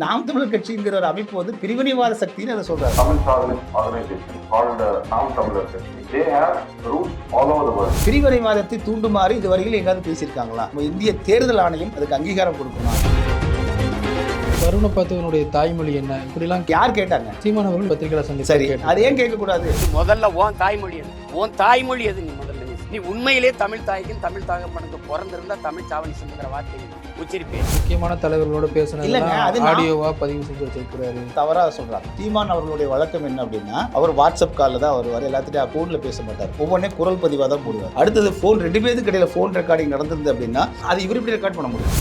நாம் தமிழர் கட்சிங்கிற ஒரு அமைப்பு வந்து பிரிவினைவாத சக்தின்னு அதை சொல்றாரு. over the world. பிரிவினைவாதத்தை தூண்டுமாறு இதுவரையில் எங்காவது பேசியிருக்காங்களா? நம்ம இந்திய தேர்தல் ஆணையம் அதுக்கு அங்கீகாரம் கொடுக்கணும் வருண பார்த்தவனுடைய தாய்மொழி என்ன? இப்படிலாம் யார் கேட்டாங்க? சீமான் அவர்கள் பத்திரிகையாளர் சந்திப்பு சரி. அது ஏன் கேட்கக்கூடாது? முதல்ல உன் தாய்மொழி உன் தாய்மொழி எது நீ முதல்ல? நீ உண்மையிலே தமிழ் தாய்க்கும் தமிழ் தகப்பனுக்கு பிறந்திருந்தா தமிழ் சாவணி சொல்லுங்கிற வார்த்தை உச்சரிப்பேன் முக்கியமான தலைவர்களோட இல்லைங்க, அது பேசினது ஆடியோவா பதிவு செஞ்சு வச்சிருக்கிறாரு. தவறா சொல்றாங்க சீமான் அவர்களுடைய வழக்கம் என்ன அப்படின்னா அவர் வாட்ஸ்அப் காலில் தான் வருவார் எல்லாத்திட்டையும் ஃபோன்ல பேச மாட்டார். ஒவ்வொன்றே குரல் பதிவாக தான் போடுவார். அடுத்தது ஃபோன் ரெண்டு பேருக்கு இடையில ஃபோன் ரெக்கார்டிங் நடந்திருந்தது அப்படின்னா அது இவர் இப்படி ரெக்கார்ட் பண்ண முடியும்?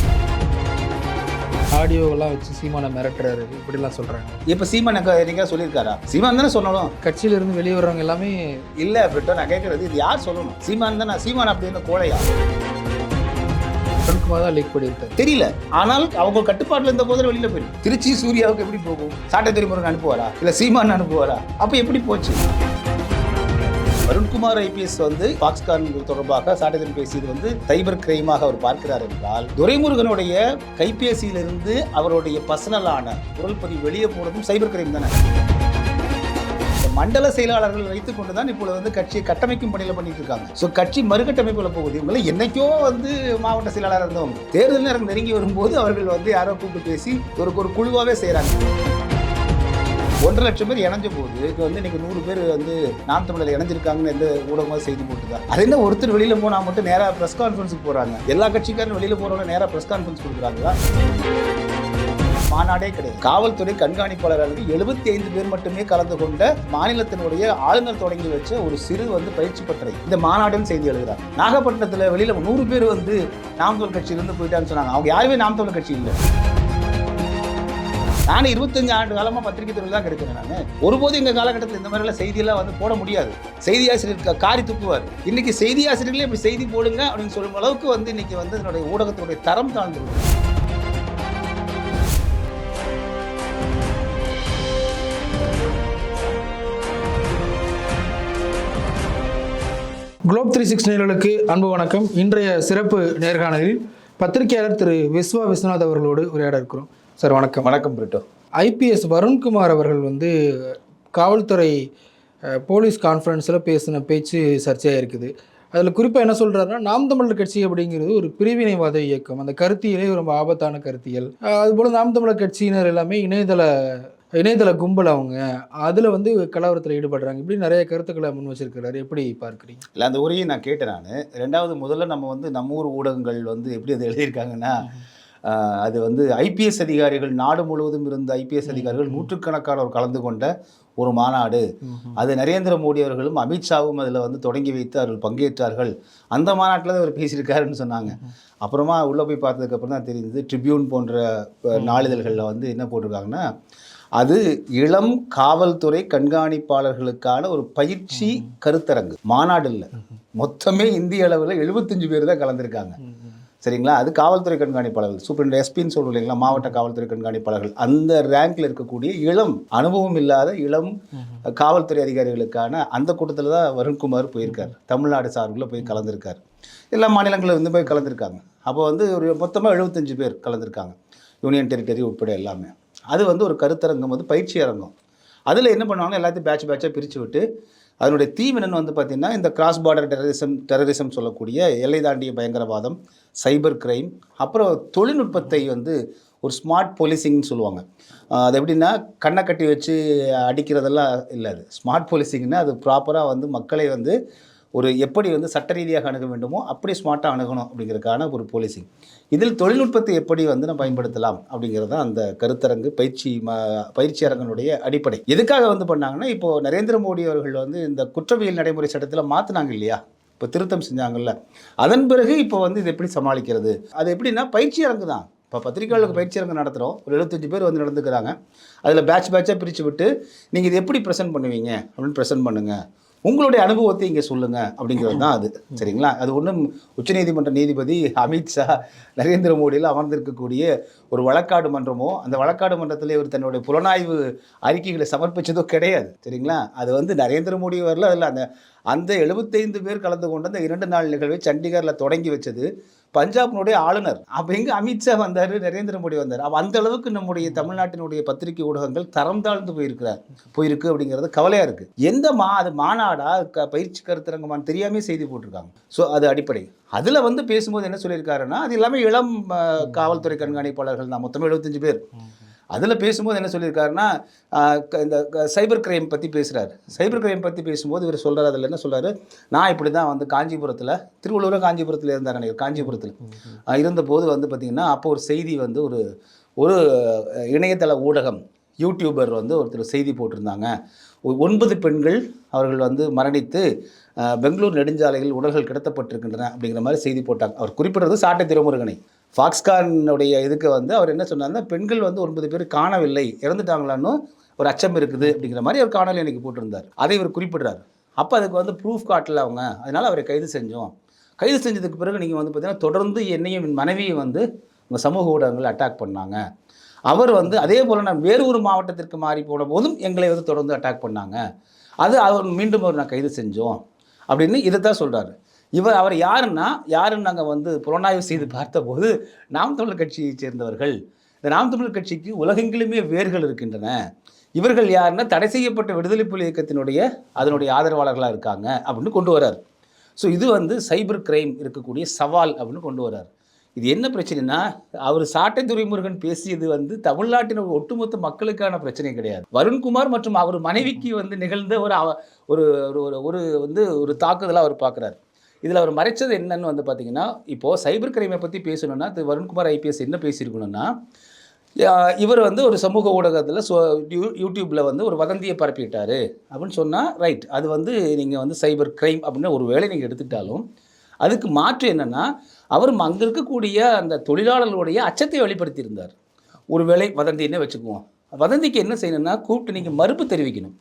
ஆடியோவெல்லாம் வச்சு சீமானை மிரட்டுறாரு. இப்படிலாம் சொல்றாங்க. இப்போ சீமான் என்னைக்கா சொல்லியிருக்காரா? சீமான் தானே சொல்லணும். கட்சியில இருந்து வெளியே வர்றவங்க எல்லாமே இல்ல பிரிட்டோ நான் கேட்கறது இது யார் சொல்லணும்? சீமான் தானே சீமான் அப்படின்னு கோழையா? அருண்குமார் தான் லீக் பண்ணியிருக்காரு. தெரியல. ஆனால் அவங்க கட்டுப்பாட்டுல இருந்த போது வெளியில போயிடும் திருச்சி சூர்யாவுக்கு எப்படி போகும்? சாட்டை திருமுருகன் அனுப்புவாரா? இல்ல சீமான் அனுப்புவாரா? அப்ப எப்படி போச்சு? வருண்குமார் ஐபிஎஸ் வந்து பாக்ஸ்கான் தொடர்பாக சாட்டத்தில் பேசியது வந்து சைபர் கிரைமாக அவர் பார்க்கிறார் என்றால் துரைமுருகனுடைய கைபேசியிலிருந்து அவருடைய பர்சனலான குரல் பதிவு வெளியே போனதும் சைபர் கிரைம் தானே. மண்டல செயலாளர்கள் வைத்துக் கொண்டு தான் இப்பொழுது வந்து கட்சியை கட்டமைக்கும் பணியில் பண்ணிட்டு இருக்காங்க. ஸோ கட்சி மறுகட்டமைப்புல போகுது. இவங்களை என்னைக்கோ வந்து மாவட்ட செயலாளர் இருந்தவங்க தேர்தல் நேரம் நெருங்கி வரும்போது அவர்கள் வந்து யாரோ கூப்பிட்டு பேசி ஒரு ஒரு குழுவாகவே செய்கிறாங்க ஒன்றரை லட்சம் பேர் இணைஞ்ச போது இப்போ வந்து இன்னைக்கு நூறு பேர் வந்து நாம் தமிழில் இணைஞ்சிருக்காங்கன்னு எந்த ஊடகமாக செய்தி போட்டுதான் அது என்ன ஒருத்தர் வெளியில் போனால் மட்டும் நேராக ப்ரெஸ் கான்ஃபரன்ஸுக்கு போகிறாங்க எல்லா கட்சிக்காரும் வெளியில் போகிறவங்க நேராக ப்ரெஸ் கான்ஃபரன்ஸ் கொடுக்குறாங்களா? மாநாடே கிடையாது. காவல்துறை கண்காணிப்பாளர்களுக்கு எழுபத்தி ஐந்து பேர் மட்டுமே கலந்து கொண்ட மாநிலத்தினுடைய ஆளுநர் தொடங்கி வச்ச ஒரு சிறு வந்து பயிற்சி பட்டறை இந்த மாநாடுன்னு செய்தி எழுதுறாங்க. நாகப்பட்டினத்தில் வெளியில் நூறு பேர் வந்து நாம் தமிழ் கட்சியிலிருந்து போயிட்டான்னு சொன்னாங்க. அவங்க யாருமே நாம் தமிழ் கட்சி இல்லை. நான் இருபத்தஞ்சு ஆண்டு காலமா பத்திரிகை துறையில் தான் கிடைக்கிறேன் நான். ஒருபோது எங்க காலகட்டத்தில் இந்த மாதிரிலாம் செய்தியெல்லாம் வந்து போட முடியாது. செய்தி ஆசிரியர் காரி துப்புவார் இன்னைக்கு செய்தி ஆசிரியர்களே இப்படி செய்தி போடுங்க அப்படின்னு சொல்லும் அளவுக்கு வந்து இன்னைக்கு வந்து என்னுடைய ஊடகத்தினுடைய தரம் தாழ்ந்துருக்கு குளோப் த்ரீ சிக்ஸ் நேர்களுக்கு அன்பு வணக்கம். இன்றைய சிறப்பு நேர்காணலில் பத்திரிகையாளர் திரு விஸ்வா விஸ்வநாத் அவர்களோடு உரையாட இருக்கிறோம் சார் வணக்கம். வணக்கம் பிரிட்டோ. ஐபிஎஸ் வருண்குமார் அவர்கள் வந்து காவல்துறை போலீஸ் கான்ஃபரன்ஸில் பேசின பேச்சு சர்ச்சையாக இருக்குது. அதில் குறிப்பாக என்ன சொல்கிறாருன்னா நாம் தமிழர் கட்சி அப்படிங்கிறது ஒரு பிரிவினைவாத இயக்கம். அந்த கருத்தியலே ரொம்ப ஆபத்தான கருத்தியல். அதுபோல் நாம் தமிழர் கட்சியினர் எல்லாமே இணையதள இணையதள கும்பல் அவங்க. அதில் வந்து கலவரத்தில் ஈடுபடுறாங்க. இப்படி நிறைய கருத்துக்களை முன் வச்சிருக்கிறாரு. எப்படி பார்க்குறீங்க? இல்லை அந்த உரையை நான் கேட்டேன் நான். ரெண்டாவது முதல்ல நம்ம வந்து நம்ம ஊர் ஊடகங்கள் வந்து எப்படி அதை எழுதியிருக்காங்கன்னா அது வந்து ஐபிஎஸ் அதிகாரிகள் நாடு முழுவதும் இருந்த ஐபிஎஸ் அதிகாரிகள் நூற்றுக்கணக்கானோர் கலந்து கொண்ட ஒரு மாநாடு. அது நரேந்திர மோடி அவர்களும் அமித்ஷாவும் அதில் வந்து தொடங்கி வைத்து அவர்கள் பங்கேற்றார்கள். அந்த மாநாட்டில் தான் அவர் பேசியிருக்காருன்னு சொன்னாங்க. அப்புறமா உள்ளே போய் பார்த்ததுக்கப்புறம் தான் தெரிஞ்சது ட்ரிபியூன் போன்ற நாளிதழ்களில் வந்து என்ன போட்டிருக்காங்கன்னா அது இளம் காவல்துறை கண்காணிப்பாளர்களுக்கான ஒரு பயிற்சி கருத்தரங்கு. மாநாடு இல்லை. மொத்தமே இந்திய அளவில் எழுபத்தஞ்சு பேர் தான் கலந்துருக்காங்க. சரிங்களா? அது காவல்துறை கண்காணிப்பாளர்கள் சூப்பரண்ட் எஸ்பின்னு சொல்கிறோம் இல்லைங்களா? மாவட்ட காவல்துறை கண்காணிப்பாளர்கள். அந்த ரேங்க்ல இருக்கக்கூடிய இளம் அனுபவம் இல்லாத இளம் காவல்துறை அதிகாரிகளுக்கான அந்த கூட்டத்தில் தான் வருண்குமார் போயிருக்கார். தமிழ்நாடு சார்பில் போய் கலந்துருக்கார். எல்லா மாநிலங்களில் வந்து போய் கலந்துருக்காங்க. அப்போ வந்து ஒரு மொத்தமாக எழுபத்தஞ்சு பேர் கலந்துருக்காங்க. யூனியன் டெரிட்டரி உட்பட எல்லாமே. அது வந்து ஒரு கருத்தரங்கம் வந்து பயிற்சி அரங்கம். அதில் என்ன பண்ணுவாங்கன்னா எல்லாத்தையும் பேட்ச் பேட்சாக பிரித்து விட்டு அதனுடைய தீம் வந்து பார்த்திங்கன்னா இந்த கிராஸ் பார்டர் டெரரிசம் டெரரிசம் சொல்லக்கூடிய எல்லை தாண்டிய பயங்கரவாதம் சைபர் கிரைம் அப்புறம் தொழில்நுட்பத்தை வந்து ஒரு ஸ்மார்ட் போலீசிங்னு சொல்லுவாங்க. அது எப்படின்னா கண்ணை கட்டி வச்சு அடிக்கிறதெல்லாம் இல்லை அது. ஸ்மார்ட் போலீசிங்னா அது ப்ராப்பராக வந்து மக்களை வந்து ஒரு எப்படி வந்து சட்ட ரீதியாக அணுக வேண்டுமோ அப்படி ஸ்மார்ட்டாக அணுகணும் அப்படிங்கிறதுக்கான ஒரு போலீசிங் இதில் தொழில்நுட்பத்தை எப்படி வந்து நம்ம பயன்படுத்தலாம் அப்படிங்கிறது தான் அந்த கருத்தரங்கு பயிற்சி ம பயிற்சி அரங்கனுடைய அடிப்படை. எதுக்காக வந்து பண்ணாங்கன்னா இப்போது நரேந்திர மோடி அவர்கள் வந்து இந்த குற்றவியல் நடைமுறை சட்டத்தில் மாற்றினாங்க இல்லையா? இப்போ திருத்தம் செஞ்சாங்கல்ல. அதன் பிறகு இப்போ வந்து இது எப்படி சமாளிக்கிறது? அது எப்படின்னா பயிற்சி அரங்கு தான். இப்போ பத்திரிகையாளருக்கு பயிற்சி அரங்கு நடத்துகிறோம் ஒரு எழுபத்தஞ்சு பேர் வந்து நடந்துக்கிறாங்க. அதில் பேட்ச் பேட்சாக பிரித்து விட்டு நீங்கள் இது எப்படி ப்ரெசென்ட் பண்ணுவீங்க? அப்படின்னு ப்ரெசென்ட் பண்ணுங்கள் உங்களுடைய அனுபவத்தை இங்கே சொல்லுங்கள் அப்படிங்கிறது தான் அது. சரிங்களா? அது ஒன்றும் உச்சநீதிமன்ற நீதிபதி அமித்ஷா நரேந்திர மோடியில் அமர்ந்திருக்கக்கூடிய ஒரு வழக்காடு மன்றமோ அந்த வழக்காடு மன்றத்தில் இவர் தன்னுடைய புலனாய்வு அறிக்கைகளை சமர்ப்பிச்சதோ கிடையாது. சரிங்களா? அது வந்து நரேந்திர மோடி வரல அதில் அந்த அந்த எழுபத்தைந்து பேர் கலந்து கொண்ட அந்த இரண்டு நாள் நிகழ்வை சண்டிகரில் தொடங்கி வச்சது பஞ்சாபினுடைய ஆளுநர். அப்போ எங்கே அமித்ஷா வந்தார் நரேந்திர மோடி வந்தார். அப்போ அந்த அளவுக்கு நம்முடைய தமிழ்நாட்டினுடைய பத்திரிகை ஊடகங்கள் தரம் தாழ்ந்து போயிருக்கிறார் போயிருக்கு அப்படிங்கிறது கவலையாக இருக்குது எந்த மா அது மாநாடா க பயிற்சி கருத்தரங்கமான்னு தெரியாமே செய்தி போட்டிருக்காங்க. ஸோ அது அடிப்படை. அதில் வந்து பேசும்போது என்ன சொல்லியிருக்காருன்னா அது எல்லாமே இளம் காவல்துறை கண்காணிப்பாளர்கள் தான் மொத்தமே எழுபத்தஞ்சு பேர். அதில் பேசும்போது என்ன சொல்லியிருக்காருன்னா க- இந்த க- சைபர் கிரைம் பற்றி பேசுகிறாரு சைபர் கிரைம் பற்றி பேசும்போது இவர் சொல்கிறார் அதில் என்ன சொல்கிறாரு நான் இப்படி தான் வந்து காஞ்சிபுரத்தில் திருவள்ளூர் காஞ்சிபுரத்தில் இருந்தார் நினைக்கிறேன் காஞ்சிபுரத்தில். இருந்தபோது வந்து பார்த்திங்கன்னா அப்போ ஒரு செய்தி வந்து ஒரு ஒரு இணையதள ஊடகம் யூடியூபர் வந்து ஒருத்தர் செய்தி போட்டிருந்தாங்க. ஒ- ஒன்பது பெண்கள் அவர்கள் வந்து மரணித்து பெங்களூர் நெடுஞ்சாலையில் உடல்கள் கிடத்தப்பட்டிருக்கின்றன அப்படிங்கிற மாதிரி செய்தி போட்டாங்க. அவர் குறிப்பிடுறது சாட்டை திருமுருகனை. ஃபாக்ஸ்கானுடைய இதுக்கு வந்து அவர் என்ன சொன்னார்னா பெண்கள் வந்து ஒன்பது பேர் காணவில்லை இறந்துட்டாங்களான்னு ஒரு அச்சம் இருக்குது அப்படிங்கிற மாதிரி அவர் காணொலி எனக்கு போட்டிருந்தார். அதை இவர் குறிப்பிடுறார். அப்போ அதுக்கு வந்து ப்ரூஃப் காட்டல அவங்க. அதனால் அவரை கைது செஞ்சோம். கைது செஞ்சதுக்கு பிறகு நீங்கள் வந்து பார்த்தீங்கன்னா தொடர்ந்து என்னையும் என் மனைவியை வந்து உங்கள் சமூக ஊடகங்கள் அட்டாக் பண்ணாங்க. அவர் வந்து அதே போல் நான் வேறு ஒரு மாவட்டத்திற்கு மாறி போன போதும் எங்களை வந்து தொடர்ந்து அட்டாக் பண்ணாங்க. அது அவர் மீண்டும் அவர் நான் கைது செஞ்சோம். அப்படின்னு இதை தான் சொல்கிறாரு இவர் அவர் யாருன்னா யாருன்னு நாங்கள் வந்து புலனாய்வு செய்து பார்த்தபோது நாம் தமிழர் கட்சியைச் சேர்ந்தவர்கள். இந்த நாம் தமிழர் கட்சிக்கு உலகெங்கிலுமே வேர்கள் இருக்கின்றன. இவர்கள் யாருன்னா தடை செய்யப்பட்ட விடுதலை புலி இயக்கத்தினுடைய அதனுடைய ஆதரவாளர்களாக இருக்காங்க அப்படின்னு கொண்டு வரார். ஸோ இது வந்து சைபர் கிரைம் இருக்கக்கூடிய சவால் அப்படின்னு கொண்டு வரார். இது என்ன பிரச்சனைனா அவர் சாட்டை துரைமுருகன் பேசியது வந்து தமிழ்நாட்டின் ஒட்டுமொத்த மக்களுக்கான பிரச்சனை கிடையாது. வருண்குமார் மற்றும் அவர் மனைவிக்கு வந்து நிகழ்ந்த ஒரு ஒரு ஒரு ஒரு ஒரு வந்து ஒரு தாக்குதலாக அவர் பார்க்குறாரு. இதில் அவர் மறைச்சது என்னன்னு வந்து பார்த்தீங்கன்னா இப்போது சைபர் கிரைமை பற்றி பேசணும்னா திரு வருண்குமார் ஐபிஎஸ் என்ன பேசியிருக்கணும்னா இவர் வந்து ஒரு சமூக ஊடகத்தில் சோ யூடியூப்பில் வந்து ஒரு வதந்தியை பரப்பிட்டார். அப்படின்னு சொன்னால் ரைட் அது வந்து நீங்கள் வந்து சைபர் கிரைம் அப்படின்னு ஒரு வேலை நீங்கள் எடுத்துக்கிட்டாலும் அதுக்கு மாற்று என்னென்னா அவர் அங்கே இருக்கக்கூடிய அந்த தொழிலாளர்களுடைய அச்சத்தை வெளிப்படுத்தியிருந்தார். ஒரு வேலை வதந்தின்னே வச்சுக்குவோம். வதந்திக்கு என்ன செய்யணும்னா கூப்பிட்டு நீங்கள் மறுப்பு தெரிவிக்கணும்.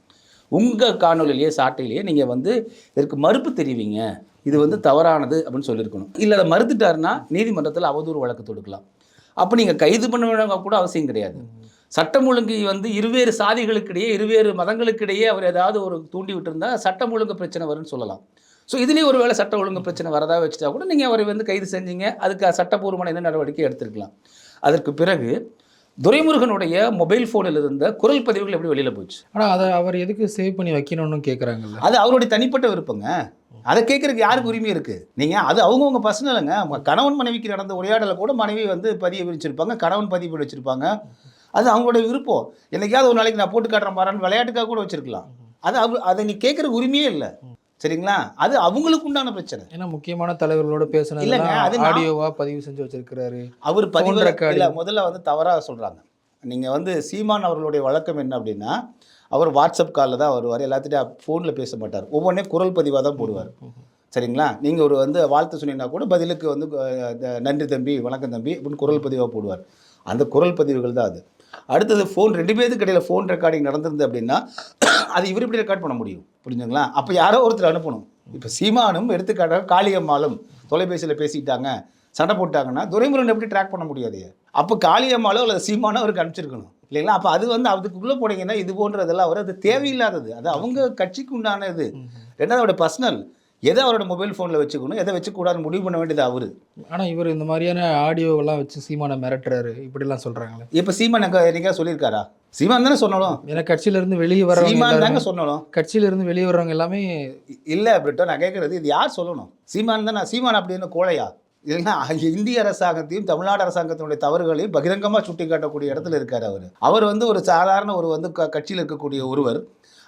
உங்கள் காணொலியிலேயே சாட்டையிலேயே நீங்கள் வந்து இதற்கு மறுப்பு தெரிவிங்க. இது வந்து தவறானது அப்படின்னு சொல்லியிருக்கணும். இல்லை அதை மறுத்துட்டாருன்னா நீதிமன்றத்தில் அவதூறு வழக்கு தொடுக்கலாம். அப்போ நீங்கள் கைது பண்ண வேண்டாம் கூட அவசியம் கிடையாது. சட்டம் ஒழுங்கு வந்து இருவேறு சாதிகளுக்கிடையே இருவேறு மதங்களுக்கிடையே அவர் ஏதாவது ஒரு தூண்டி விட்டுருந்தா சட்டம் ஒழுங்கு பிரச்சனை வரும்னு சொல்லலாம். ஸோ இதுலேயும் ஒரு வேளை சட்ட ஒழுங்கு பிரச்சனை வரதா வச்சுட்டா கூட நீங்கள் அவரை வந்து கைது செஞ்சீங்க. அதுக்கு சட்டப்பூர்வமான என்ன நடவடிக்கை எடுத்துருக்கலாம். அதற்கு பிறகு துரைமுருகனுடைய மொபைல் ஃபோனில் இருந்த குரல் பதிவுகள் எப்படி வெளியில் போச்சு? ஆனால் அதை அவர் எதுக்கு சேவ் பண்ணி வைக்கணும்னு கேட்குறாங்கல்ல அது அவருடைய தனிப்பட்ட விருப்பங்க. அதை கேட்கறதுக்கு யாருக்கு உரிமை இருக்கு? நீங்க அது அவங்கவுங்க பர்சனலுங்க அவங்க கணவன் மனைவிக்கு நடந்த உரையாடலை கூட மனைவி வந்து பதிய வச்சிருப்பாங்க கணவன் பதிவு வச்சிருப்பாங்க. அது அவங்களுடைய விருப்பம். என்னைக்காவது ஒரு நாளைக்கு நான் போட்டு காட்டுறேன் பாருன்னு விளையாட்டுக்காக கூட வச்சிருக்கலாம். அது அவ அதை நீ கேட்கற உரிமையே இல்லை. சரிங்களா? அது அவங்களுக்கு உண்டான பிரச்சனை. ஏன்னா முக்கியமான தலைவர்களோட இல்லைங்க, அது ஆடியோவா பதிவு செஞ்சு வச்சிருக்கிறாரு. அவர் பதிவு. இல்ல முதல்ல வந்து தவறா சொல்றாங்க. நீங்க வந்து சீமான் அவர்களுடைய வழக்கம் என்ன அப்படின்னா அவர் வாட்ஸ்அப் காலில் தான் வருவார். எல்லாத்திட்டையும் ஃபோனில் பேச மாட்டார். ஒவ்வொன்றே குரல் பதிவாக தான் போடுவார். சரிங்களா? நீங்கள் ஒரு வந்து வாழ்த்து சொன்னீங்கன்னா கூட பதிலுக்கு வந்து நன்றி தம்பி வணக்கம் தம்பி அப்படின்னு குரல் பதிவாக போடுவார். அந்த குரல் பதிவுகள் தான் அது. அடுத்தது ஃபோன் ரெண்டு பேருக்கு இடையில ஃபோன் ரெக்கார்டிங் நடந்திருந்தது அப்படின்னா அது இவர் இப்படி ரெக்கார்ட் பண்ண முடியும்? புரிஞ்சுங்களா அப்போ யாரோ ஒருத்தர் அனுப்பணும். இப்போ சீமானும் எடுத்துக்காட்டாக காளியம்மாளும் தொலைபேசியில் பேசிட்டாங்க சண்டை போட்டாங்கன்னா துரைமுருகன் எப்படி ட்ராக் பண்ண முடியாது அப்போ காளியம்மாளோ அல்லது சீமானோ அவருக்கு அனுப்பிச்சிருக்கணும். இல்லைங்களா? அப்போ அது வந்து அதுக்குள்ளே போனீங்கன்னா இது போன்றதெல்லாம் அவர் அது தேவையில்லாதது. அது அவங்க கட்சிக்கு உண்டான இது ரெண்டாவது அவரோட பர்சனல் எதை அவரோட மொபைல் ஃபோனில் வச்சுக்கணும் எதை வச்சுக்கூடாதுன்னு முடிவு பண்ண வேண்டியது அவர். ஆனால் இவர் இந்த மாதிரியான ஆடியோவெல்லாம் வச்சு சீமானை மிரட்டுறாரு. இப்படிலாம் சொல்கிறாங்களே இப்போ சீமான் எங்க என்னைக்கா சொல்லியிருக்காரா? சீமான் தானே சொன்னாலும் ஏன்னா கட்சியில இருந்து வெளியே வரவங்க சீமான் தாங்க சொன்னாலும் கட்சியில இருந்து வெளியே வர்றவங்க எல்லாமே இல்லை பிரிட்டோ நான் கேட்குறது இது யார் சொல்லணும்? சீமான் தான்? சீமான் அப்படின்னு கோழையா? இல்லைன்னா இந்திய அரசாங்கத்தையும் தமிழ்நாடு அரசாங்கத்தினுடைய தவறுகளையும் பகிரங்கமாக சுட்டி காட்டக்கூடிய இடத்துல இருக்கார் அவர். அவர் வந்து ஒரு சாதாரண ஒரு வந்து க கட்சியில் இருக்கக்கூடிய ஒருவர்.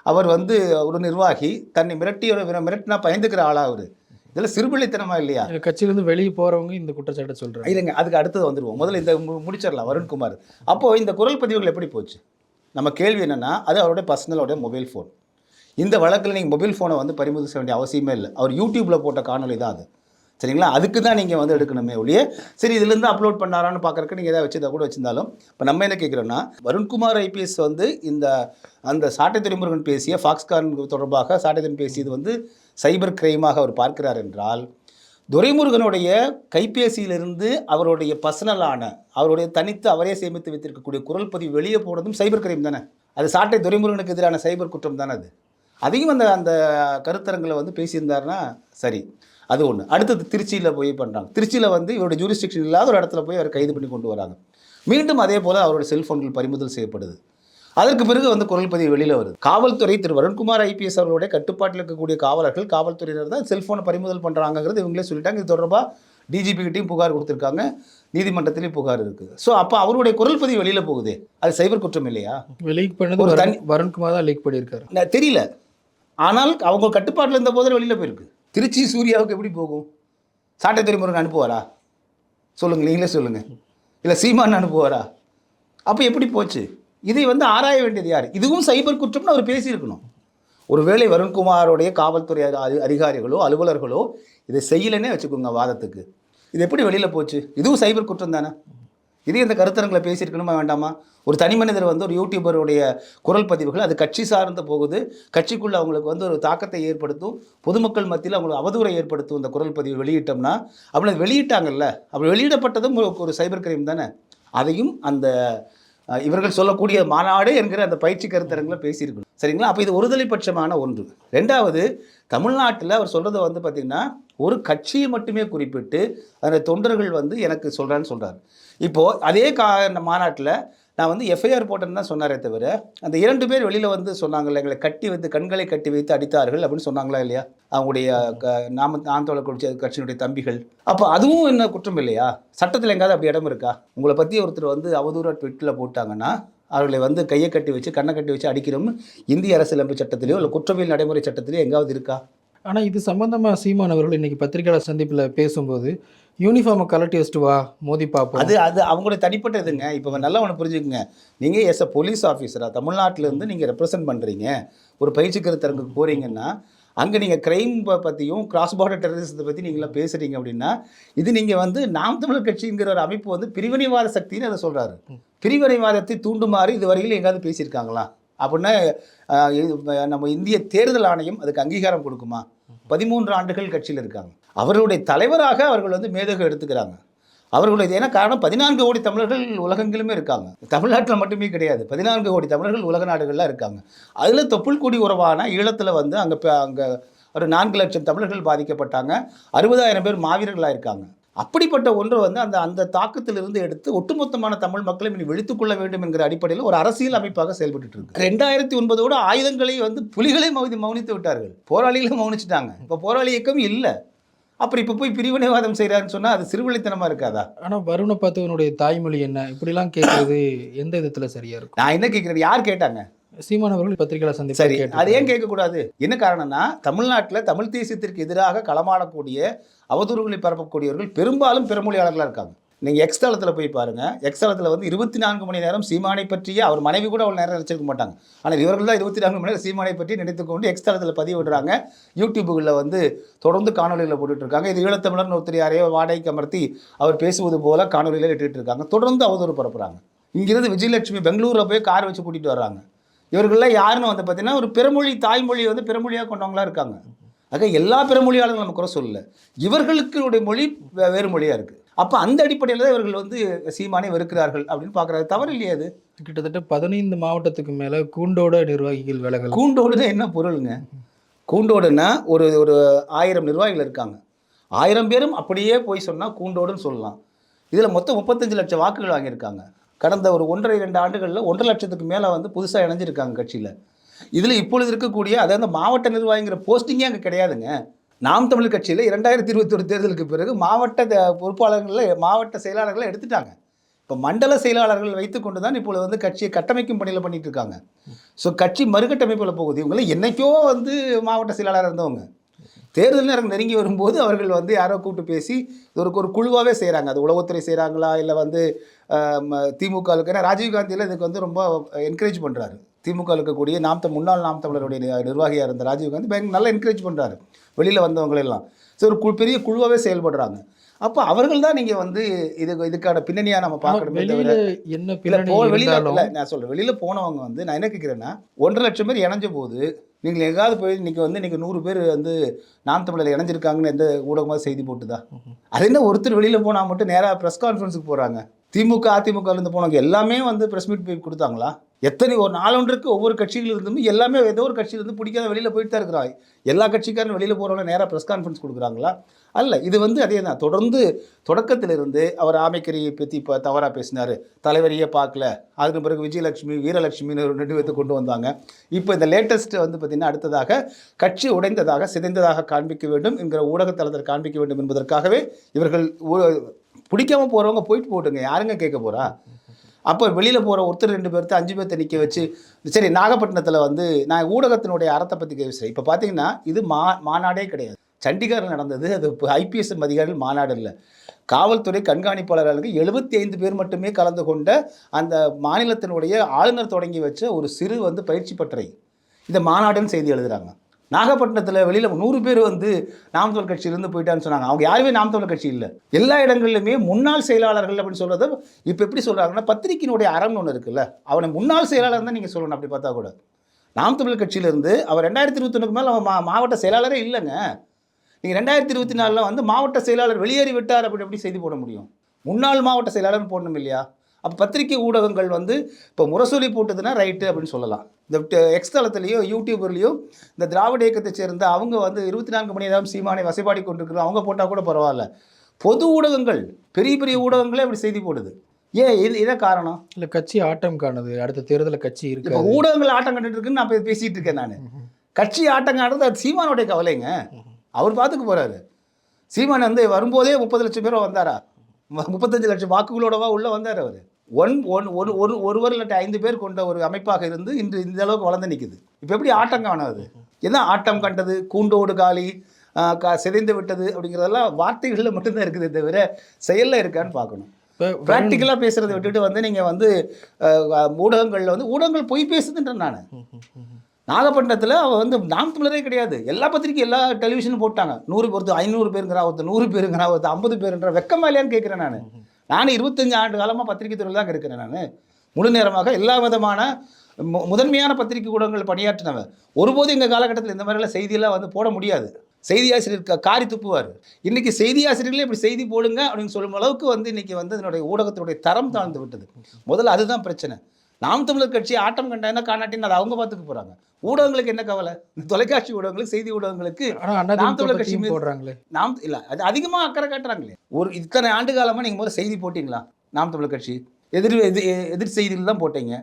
அவர் வந்து ஒரு நிர்வாகி தன்னை மிரட்டி ஒரு மிரட்டினா பயந்துக்கிற ஆளா அவர். இதில் சிறுபிள்ளைத்தனமா இல்லையா? கட்சியிலேருந்து வெளியே போறவங்க இந்த குற்றச்சாட்டை சொல்றாங்க. இல்லைங்க அதுக்கு அடுத்தது வந்துடுவோம் முதல்ல இந்த முடிச்சிடலாம் வருண்குமார் அப்போது இந்த குரல் பதிவுகள் எப்படி போச்சு? நம்ம கேள்வி என்னென்னா அது அவருடைய பர்சனலோடைய மொபைல் ஃபோன் இந்த வழக்கில் நீங்கள் மொபைல் ஃபோனை வந்து பறிமுதல் செய்ய வேண்டிய அவசியமே இல்லை. அவர் யூடியூப்பில் போட்ட காணொளி தான் அது. சரிங்களா? அதுக்கு தான் நீங்கள் வந்து எடுக்கணுமே ஒழிய சரி இதுலேருந்து அப்லோட் பண்ணாரான்னு பார்க்குறக்கு நீங்கள் எதாவது வச்சிருந்தா கூட வச்சிருந்தாலும் இப்போ நம்ம என்ன கேட்குறோன்னா வருண்குமார் ஐபிஎஸ் வந்து இந்த அந்த சாட்டை துறைமுருகன் பேசிய ஃபாக்ஸ்கான் தொடர்பாக சாட்டை துறை பேசியது வந்து சைபர் கிரைமாக அவர் பார்க்கிறார் என்றால் துரைமுருகனுடைய கைபேசியிலிருந்து அவருடைய பர்சனலான அவருடைய தனித்து அவரே சேமித்து வைத்திருக்கக்கூடிய குரல் பதிவு வெளியே போனதும் சைபர் கிரைம் தானே? அது சாட்டை துரைமுருகனுக்கு எதிரான சைபர் குற்றம் தானே அது? அதையும் அந்த அந்த கருத்தரங்களை வந்து பேசியிருந்தாருன்னா சரி. அது ஒன்று அடுத்தது திருச்சியில் போய் பண்ணுறாங்க திருச்சியில் வந்து இவருடைய ஜூரிஸ்டிக்ஷன் இல்லாத ஒரு இடத்துல போய் அவர் கைது பண்ணி கொண்டு வராங்க. மீண்டும் அதே போல் அவருடைய செல்ஃபோன்கள் பறிமுதல் செய்யப்படுது. அதற்கு பிறகு வந்து குரல் பதிவு வெளியில் வருது. காவல்துறை திரு வருண்குமார் ஐபிஎஸ் அவர்களுடைய கட்டுப்பாட்டில் இருக்கக்கூடிய காவலர்கள் காவல்துறையினர் தான் செல்ஃபோனை பறிமுதல் பண்ணுறாங்கிறது இவங்களே சொல்லிட்டாங்க. இது தொடர்பாக டிஜிபி கிட்டையும் புகார் கொடுத்துருக்காங்க. நீதிமன்றத்திலையும் புகார் இருக்குது. ஸோ அப்போ அவருடைய குரல் பதிவு வெளியில் போகுதே. அது சைபர் குற்றம் இல்லையா? லீக் பண்ணது ஒரு தனி- வருண்குமார் தான் லீக் பண்ணியிருக்காரு. தெரியல. ஆனால் அவங்க கட்டுப்பாட்டில் இருந்த போதில் வெளியில் போயிருக்கு. திருச்சி சூர்யாவுக்கு எப்படி போகும்? சாட்டை திருமுருகன் அனுப்புவாரா? சொல்லுங்கள் நீங்களே சொல்லுங்கள் இல்லை சீமான் அனுப்புவாரா? அப்போ எப்படி போச்சு? இதை வந்து ஆராய வேண்டியது யார்? இதுவும் சைபர் குற்றம்னு அவர் பேசியிருக்கணும். ஒருவேளை வருண்குமாரோடைய காவல்துறை அதி- அதிகாரிகளோ அலுவலர்களோ இதை செய்யலைன்னே வச்சுக்கோங்க வாதத்துக்கு. இது எப்படி வெளியில் போச்சு? இதுவும் சைபர் குற்றம் தானே? இது இந்த கருத்தரங்களை பேசியிருக்கணுமா வேண்டாமா? ஒரு தனி மனிதர் வந்து ஒரு யூடியூபருடைய குரல் பதிவுகள் அது கட்சி சார்ந்து போகுது. கட்சிக்குள்ளே அவங்களுக்கு வந்து ஒரு தாக்கத்தை ஏற்படுத்தும். பொதுமக்கள் மத்தியில் அவங்களுக்கு அவதூறை ஏற்படுத்தும் இந்த குரல் பதிவு வெளியிட்டோம்னா அப்படி வெளியிட்டாங்கல்ல. அப்படி வெளியிடப்பட்டதும் ஒரு- சைபர் கிரைம் தானே? அதையும் அந்த இவர்கள் சொல்லக்கூடிய மாநாடு என்கிற அந்த பயிற்சி கருத்தரங்களை பேசியிருக்கணும். சரிங்களா? அப்போ இது ஒருதலை பட்சமான ஒன்று. ரெண்டாவது தமிழ்நாட்டில் அவர் சொல்கிறது வந்து பார்த்திங்கன்னா ஒரு கட்சியை மட்டுமே குறிப்பிட்டு அந்த தொண்டர்கள் வந்து எனக்கு சொல்கிறான்னு சொல்கிறார் இப்போது அதே கா மாநாட்டில் நான் வந்து எஃப்ஐஆர் போட்டேன்னு தான் சொன்னாரே தவிர அந்த இரண்டு பேர் வெளியில் வந்து சொன்னாங்கல்ல எங்களை கட்டி வைத்து கண்களை கட்டி வைத்து அடித்தார்கள் அப்படின்னு சொன்னாங்களா இல்லையா? அவங்களுடைய க நாம நாம் தோழர் கட்சி கட்சியினுடைய தம்பிகள். அப்போ அதுவும் என்ன குற்றம் இல்லையா? சட்டத்தில் எங்காவது அப்படி இடம் இருக்கா? உங்களை பற்றி ஒருத்தர் வந்து அவதூறாக ட்விட்டில் போட்டாங்கன்னா அவர்களை வந்து கையை கட்டி வச்சு கண்ணை கட்டி வச்சு அடிக்கிறோம்னு இந்திய அரசியலமைப்பு சட்டத்திலேயோ இல்லை குற்றவியல் நடைமுறை சட்டத்திலேயோ எங்காவது இருக்கா? ஆனால் இது சம்பந்தமாக சீமான் அவர்கள் இன்னைக்கு பத்திரிகையாளர் சந்திப்பில் பேசும்போது யூனிஃபார்மை கலட்டி வச்சுட்டு வா மோதி பார்ப்போம் அது அது அவங்களுடைய தனிப்பட்ட இதுங்க. இப்போ நல்லா ஒன்று புரிஞ்சுக்குங்க. நீங்கள் எஸ் அ போலீஸ் ஆஃபீஸராக தமிழ்நாட்டிலேருந்து நீங்கள் ரெப்ரசன்ட் பண்ணுறீங்க ஒரு பயிற்சி கருத்தரங்குக்கு போகிறீங்கன்னா அங்கே நீங்கள் க்ரைம் பற்றியும் கிராஸ் பார்டர் டெரரிசத்தை பற்றி நீங்களாம் பேசுகிறீங்க அப்படின்னா இது நீங்கள் வந்து நாம் தமிழர் கட்சிங்கிற ஒரு அமைப்பு வந்து பிரிவினைவாத சக்தின்னு அதை சொல்கிறாரு பிரிவினைவாதத்தை தூண்டுமாறு இது வரையிலும் எங்காவது பேசியிருக்காங்களா? அப்படின்னா நம்ம இந்திய தேர்தல் ஆணையம் அதுக்கு அங்கீகாரம் கொடுக்குமா? பதிமூன்று ஆண்டுகள் கட்சியில் இருக்காங்க. அவர்களுடைய தலைவராக அவர்கள் வந்து மேதகம் எடுத்துக்கிறாங்க. அவர்களுடைய ஏன்னா காரணம் பதினான்கு கோடி தமிழர்கள் உலகெங்கிலுமே இருக்காங்க. தமிழ்நாட்டில் மட்டுமே கிடையாது. பதினான்கு கோடி தமிழர்கள் உலக நாடுகளில் இருக்காங்க. அதில் தொப்புள் கொடி உறவான ஈழத்தில் வந்து அங்கே அங்கே ஒரு நான்கு லட்சம் தமிழர்கள் பாதிக்கப்பட்டாங்க. அறுபதாயிரம் பேர் மாவீரர்களாக இருக்காங்க அப்படிப்பட்ட ஒன்று வந்து அந்த அந்த தாக்கத்திலிருந்து எடுத்து ஒட்டுமொத்தமான தமிழ் மக்களை இனி வெளுத்துக் கொள்ள வேண்டும் என்கிற அடிப்படையில் ஒரு அரசியல் அமைப்பாக செயல்பட்டு இருக்கு. ரெண்டாயிரத்தி ஒன்பதோட ஆயுதங்களை வந்து புலிகளை மௌனி மௌனித்து விட்டார்கள். போராளிகளை மௌனிச்சிட்டாங்க. இப்போ போராளி இயக்கம் இல்லை. அப்புறம் இப்போ போய் பிரிவினைவாதம் செய்கிறாருன்னு சொன்னால் அது சிறுவிளைத்தனமாக இருக்காதா? ஆனால் வருணை பார்த்து உன்னுடைய தாய்மொழி என்ன? இப்படிலாம் கேட்கறது எந்த விதத்தில் சரியா இருக்கும்? நான் என்ன கேட்குறேன் யார் கேட்டாங்க? சீமான் அவர்கள் பத்திரிகையாளர் சரி சந்திப்பு அது ஏன் கேட்கக்கூடாது? என்ன காரணம்னா தமிழ்நாட்டில் தமிழ் தேசியத்திற்கு எதிராக களமாடக்கூடிய அவதூறுகளை பரப்பக்கூடியவர்கள் பெரும்பாலும் பிறமொழியாளர்களாக இருக்காங்க. நீங்கள் எக்ஸ்தளத்தில் போய் பாருங்கள் எக்ஸ்தளத்தில் வந்து இருபத்தி நான்கு மணி நேரம் சீமானை பற்றிய அவர் மனைவி கூட அவ்வளோ நேரம் நினச்சிருக்க மாட்டாங்க. ஆனால் இவர்கள் தான் இருபத்தி நான்கு மணி நேரம் சீமானை பற்றி நினைத்து கொண்டு எக்ஸ் பதிவிடுறாங்க பதிவு விடுறாங்க. யூடியூப்புகளில் வந்து தொடர்ந்து காணொலிகளை போட்டுட்டு இருக்காங்க. இது ஈழத்தமிழர்னு ஒருத்தர் யாரையோ வாடகைக்கு அமர்த்தி அவர் பேசுவது போல காணொலியில் இருக்காங்க. தொடர்ந்து அவதூறு பரப்புகிறாங்க இங்கிருந்து விஜயலட்சுமி பெங்களூரில் போய் கார் வச்சு கூட்டிகிட்டு வர்றாங்க. இவர்கள்லாம் யாருன்னு வந்து பார்த்தீங்கன்னா ஒரு பிறமொழி தாய்மொழியை வந்து பிறமொழியாக கொண்டவங்களாம் இருக்காங்க. ஆக எல்லா பிறமொழியாளர்களும் நம்ம குறை சொல்லல. இவர்களுக்கு மொழி வேறு மொழியாக இருக்குது அப்போ அந்த அடிப்படையில் தான் இவர்கள் வந்து சீமானை வெறுக்கிறார்கள் அப்படின்னு பார்க்குறாரு தவறு இல்லையா அது. கிட்டத்தட்ட பதினைந்து மாவட்டத்துக்கு மேல கூண்டோட நிர்வாகிகள் விலகல் கூண்டோடுனா என்ன பொருளுங்க? கூண்டோடுனா ஒரு ஒரு ஆயிரம் நிர்வாகிகள் இருக்காங்க. ஆயிரம் பேரும் அப்படியே போய் சொன்னால் கூண்டோடுன்னு சொல்லலாம். இதில் மொத்தம் முப்பத்தஞ்சு லட்சம் வாக்குகள் வாங்கியிருக்காங்க. கடந்த ஒரு ஒன்றரை ரெண்டு ஆண்டுகளில் ஒன்றரை லட்சத்துக்கு மேலே வந்து புதுசாக இணைஞ்சிருக்காங்க கட்சியில். இதில் இப்பொழுது இருக்கக்கூடிய அதாவது மாவட்ட நிர்வாகிங்கிற போஸ்டிங்கே அங்கே கிடையாதுங்க. நாம் தமிழ் கட்சியில் இரண்டாயிரத்தி இருபத்தொரு தேர்தலுக்கு பிறகு மாவட்ட பொறுப்பாளர்களில் மாவட்ட செயலாளர்களை எடுத்துட்டாங்க. இப்போ மண்டல செயலாளர்கள் வைத்துக்கொண்டு தான் இப்பொழுது வந்து கட்சியை கட்டமைக்கும் பணியில் பண்ணிட்டு இருக்காங்க. ஸோ கட்சி மறுகட்டமைப்பில் போகுது. இவங்களை என்னைக்கோ வந்து மாவட்ட செயலாளராக இருந்தவங்க. தேர்தல் நேரம் நெருங்கி வரும்போது அவர்கள் வந்து யாரோ கூப்பிட்டு பேசி ஒரு ஒரு குழுவாகவே செய்கிறாங்க அது உளவுத்துறை செய்கிறாங்களா இல்லை வந்து திமுக ஏன்னா ராஜீவ்காந்தியில் இதுக்கு வந்து ரொம்ப என்கரேஜ் பண்ணுறாரு திமுக இருக்கக்கூடிய நாம் தமிழ் முன்னாள் நாம் தமிழருடைய நிர்வாகியாக இருந்த ராஜீவ்காந்தி பயங்கர நல்லா என்கரேஜ் பண்ணுறாரு வெளியில் வந்தவங்களெல்லாம் ஸோ ஒரு பெரிய குழுவாகவே செயல்படுறாங்க. அப்போ அவர்கள் தான் நீங்கள் வந்து இது இதுக்கான பின்னணியாக நம்ம பார்க்கணுமே தவிர என்ன வெளியில நான் சொல்றேன். வெளியில போனவங்க வந்து நான் என்ன கேட்குறேன்னா ஒன்றரை லட்சம் பேர் இணைஞ்ச போது நீங்கள் எங்காவது போய் இன்றைக்கி வந்து இன்னைக்கு நூறு பேர் வந்து நாம் தமிழர் இணைஞ்சிருக்காங்கன்னு எந்த ஊடகமாக செய்தி போட்டுதா? அது என்ன ஒருத்தர் வெளியில் போனால் மட்டும் நேராக ப்ரெஸ் கான்ஃபரன்ஸுக்கு போகிறாங்க திமுக அதிமுகலேருந்து போனவங்க எல்லாமே வந்து ப்ரெஸ் மீட் போய் கொடுத்தாங்களா? எத்தனை ஒரு நாளொன்றுக்கு ஒவ்வொரு கட்சியிலிருந்தும் எல்லாமே ஏதோ ஒரு கட்சியிலிருந்து பிடிக்காத வெளியில் போயிட்டு தான் இருக்கிறாய். எல்லா கட்சிக்காரன் வெளியில் போகிறவங்க நேராக ப்ரெஸ் கான்ஃபரன்ஸ் கொடுக்குறாங்களா? அல்ல இது வந்து அதே தான். தொடர்ந்து தொடக்கத்திலிருந்து அவர் ஆமைக்கரியை பற்றி இப்போ தவறாக பேசினார். தலைவரையே பார்க்கல. அதுக்கு பிறகு விஜயலட்சுமி வீரலட்சுமின்னு ஒரு ரெண்டு கொண்டு வந்தாங்க. இப்போ இந்த லேட்டஸ்ட்டு வந்து பார்த்திங்கன்னா அடுத்ததாக கட்சி உடைந்ததாக சிதைந்ததாக காண்பிக்க வேண்டும் என்கிற ஊடகத்தளத்தில் காண்பிக்க வேண்டும் என்பதற்காகவே இவர்கள் பிடிக்காமல் பிடிக்காம போகிறவங்க போயிட்டு போட்டுங்க. யாருங்க கேட்க போகிறா அப்போ வெளியில் போகிற ஒருத்தர் ரெண்டு பேர்த்து அஞ்சு பேர்த்த நிற்க வச்சு சரி நாகப்பட்டினத்தில் வந்து நான் ஊடகத்தினுடைய அறத்தை பற்றி பேசுகிறேன் இப்போ பார்த்தீங்கன்னா இது மா மாநாடே கிடையாது. சண்டிகரில் நடந்தது அது இப்போ ஐபிஎஸ் அதிகாரிகள் மாநாடு இல்லை. காவல்துறை கண்காணிப்பாளர்களுக்கு எழுபத்தி ஐந்து பேர் மட்டுமே கலந்து கொண்ட அந்த மாநிலத்தினுடைய ஆளுநர் தொடங்கி வச்ச ஒரு சிறு வந்து பயிற்சி பட்டறை. இந்த மாநாடுன்னு செய்தி எழுதுகிறாங்க நாகப்பட்டினத்தில் வெளியில் நூறு பேர் வந்து நாம் தமிழ் கட்சியிலேருந்து போயிட்டான்னு சொன்னாங்க. அவங்க யாருமே நாம் தமிழ் கட்சி இல்லை. எல்லா இடங்கள்லையுமே முன்னாள் செயலாளர்கள் அப்படின்னு சொல்கிறத இப்போ எப்படி சொல்கிறாங்கன்னா பத்திரிக்கையினுடைய அறம்னு ஒன்று இருக்குல்ல. அவனை முன்னாள் செயலாளர் தான் நீங்கள் சொல்லணும் அப்படி பார்த்தா கூட. நாம் தமிழ் கட்சியிலேருந்து அவர் ரெண்டாயிரத்தி இருபத்தொன்னுக்கு மேலே அவன் மா மாவட்ட செயலாளரே இல்லைங்க. நீங்கள் ரெண்டாயிரத்தி இருபத்தி நாலில் வந்து மாவட்ட செயலாளர் வெளியேறி விட்டார் அப்படி எப்படி செய்தி போட முடியும்? முன்னாள் மாவட்ட செயலாளர்னு போடணும் இல்லையா? அப்போ பத்திரிகை ஊடகங்கள் வந்து இப்போ முரசொலி போட்டதுன்னா ரைட்டு அப்படின்னு சொல்லலாம். இந்த ட- எக்ஸ் தளத்துலேயோ யூடியூபர்லேயோ இந்த திராவிட இயக்கத்தை சேர்ந்த அவங்க வந்து இருபத்தி நான்கு மணி நேரம் சீமானை வசைபாடி கொண்டிருக்கிறோம் அவங்க போட்டால் கூட பரவாயில்ல. பொது ஊடகங்கள் பெரிய பெரிய ஊடகங்களே அப்படி செய்தி போடுது. ஏன் இது இதை காரணம்? இல்ல கட்சி ஆட்டம் காணுது. அடுத்த தேர்தலில் கட்சி இப்போ இருக்காது ஊடகங்கள் ஆட்டம் கண்டுட்டு இருக்குன்னு நான் இப்போ பேசிட்டு இருக்கேன் நான். கட்சி ஆட்டம் காட்டுறது அது சீமானுடைய கவலைங்க. அவர் பார்த்துக்க போறாரு. சீமான் வந்து வரும்போதே முப்பது லட்சம் பேர் வந்தாரா? முப்பத்தஞ்சு லட்சம் வாக்குகளோடவா உள்ள வந்தார் அவர். ஒன் ஒன் ஒரு ஒரு ஒருவர் இல்லாட்டி ஐந்து பேர் கொண்ட ஒரு அமைப்பாக இருந்து இன்று இந்த அளவுக்கு வளர்ந்து நிற்குது இப்போ எப்படி ஆட்டம் காணாது? என்ன ஆட்டம் கண்டது? கூண்டோடு காலி கா- சிதைந்து விட்டது அப்படிங்கிறதெல்லாம் வார்த்தைகளில் மட்டும்தான் இருக்குது தவிர செயலில் இருக்கான்னு பார்க்கணும். ப்ராக்டிக்கலாக பேசுகிறத விட்டுட்டு வந்து நீங்கள் வந்து ஊடகங்களில் வந்து ஊடகங்கள் பொய் பேசுதுன்றேன் நான். நாகப்பட்டினத்தில் அவ வந்து நாம் தமிழரே கிடையாது. எல்லா பத்திரிக்கை எல்லா டெலிவிஷனும் போட்டாங்க. நூறு ஒருத்தர் ஐநூறு பேருங்கிறா ஒருத்தர் நூறு பேருங்கிறா ஒருத்தர் ஐம்பது பேருங்கிற வெக்கமா இல்லையான்னு கேட்குறேன் நான். நான் இருபத்தஞ்சு ஆண்டு காலமாக பத்திரிக்கை துறையில் தான் இருக்கிறேன் நான். முழு நேரமாக எல்லா விதமான மு- முதன்மையான பத்திரிக்கை ஊடகங்கள் பணியாற்றினவன். ஒருபோதும் எங்கள் காலகட்டத்தில் இந்த மாதிரிலாம் செய்தியெல்லாம் வந்து போட முடியாது. செய்தி ஆசிரியர் காரி துப்புவார். இன்றைக்கி செய்தி ஆசிரியர்களே இப்படி செய்தி போடுங்க அப்படின்னு சொல்லும் அளவுக்கு வந்து இன்றைக்கி வந்து இதனுடைய ஊடகத்தினுடைய தரம் தாழ்ந்து விட்டது. முதல்ல அதுதான் பிரச்சனை. நாம் தமிழர் கட்சி ஆட்டம் கண்டாங்கன்னா காணாட்டின்னு அதை அவங்க பார்த்துக்க போறாங்க. ஊடகங்களுக்கு என்ன கவலை? தொலைக்காட்சி ஊடகங்களுக்கு செய்தி ஊடகங்களுக்கு ஆனா நாம் தமிழர் கட்சி போடுறாங்களே. நாம் இல்லை அது அதிகமாக அக்கறை காட்டுறாங்களே. ஒரு இத்தனை ஆண்டு காலமாக நீங்கள் முதல்ல செய்தி போட்டிங்களா? நாம் தமிழர் கட்சி. எதிர் எதிர் செய்தியில் தான் போட்டீங்க.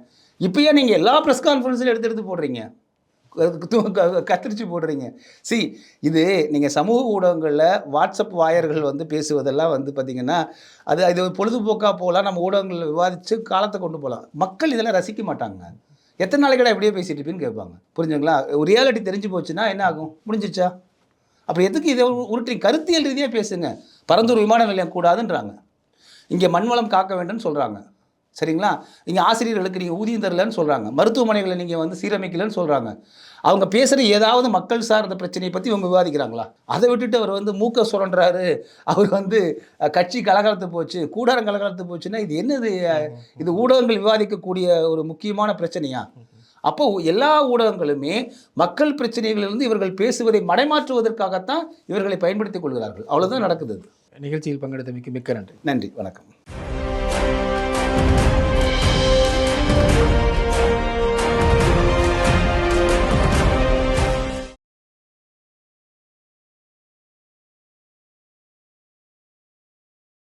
இப்பயே நீங்கள் எல்லா ப்ரெஸ் கான்ஃபரன்ஸில் எடுத்து எடுத்து போடுறீங்க. கத்திரிச்சு போடுறீங்க. சி இது நீங்கள் சமூக ஊடகங்களில் வாட்ஸ்அப் வாயர்கள் வந்து பேசுவதெல்லாம் வந்து பார்த்தீங்கன்னா அது அது ஒரு பொழுதுபோக்காக போகலாம் நம்ம ஊடகங்களில் விவாதித்து காலத்தை கொண்டு போகலாம். மக்கள் இதெல்லாம் ரசிக்க மாட்டாங்க. எத்தனை நாளைக்கடா எப்படியே பேசிட்டு இருப்பீன்னு கேட்பாங்க. புரிஞ்சுங்களா? ஒரு ரியாலிட்டி தெரிஞ்சு போச்சுன்னா என்ன ஆகும்? முடிஞ்சிச்சா? அப்புறம் எதுக்கு இதை உருட்டி கருத்தியல் ரீதியாக பேசுங்க. பரந்தூர் விமான நிலையம் கூடாதுன்றாங்க. இங்கே மண்வளம் காக்க வேண்டும்னு சொல்கிறாங்க சரிங்களா? இங்கே ஆசிரியர்களுக்கு நீங்கள் ஊதியம் தரலன்னு சொல்கிறாங்க மருத்துவமனைகளை நீங்கள் வந்து சீரமைக்கலன்னு சொல்கிறாங்க அவங்க பேசுகிற ஏதாவது மக்கள் சார்ந்த பிரச்சனையை பற்றி இவங்க விவாதிக்கிறாங்களா? அதை விட்டுட்டு அவர் வந்து மூக்க சுரண்டுறாரு. அவர் வந்து கட்சி கலகலத்து போச்சு கூடாரம் கலகலத்து போச்சுன்னா இது என்னது? இது ஊடகங்கள் விவாதிக்கக்கூடிய ஒரு முக்கியமான பிரச்சனையா? அப்போ எல்லா ஊடகங்களுமே மக்கள் பிரச்சனைகளிலிருந்து இவர்கள் பேசுவதை மடைமாற்றுவதற்காகத்தான் இவர்களை பயன்படுத்திக் கொள்கிறார்கள். அவ்வளவுதான் நடக்குது நிகழ்ச்சியில் பங்கெடுத்தமைக்கு மிக்க நன்றி. நன்றி. வணக்கம்.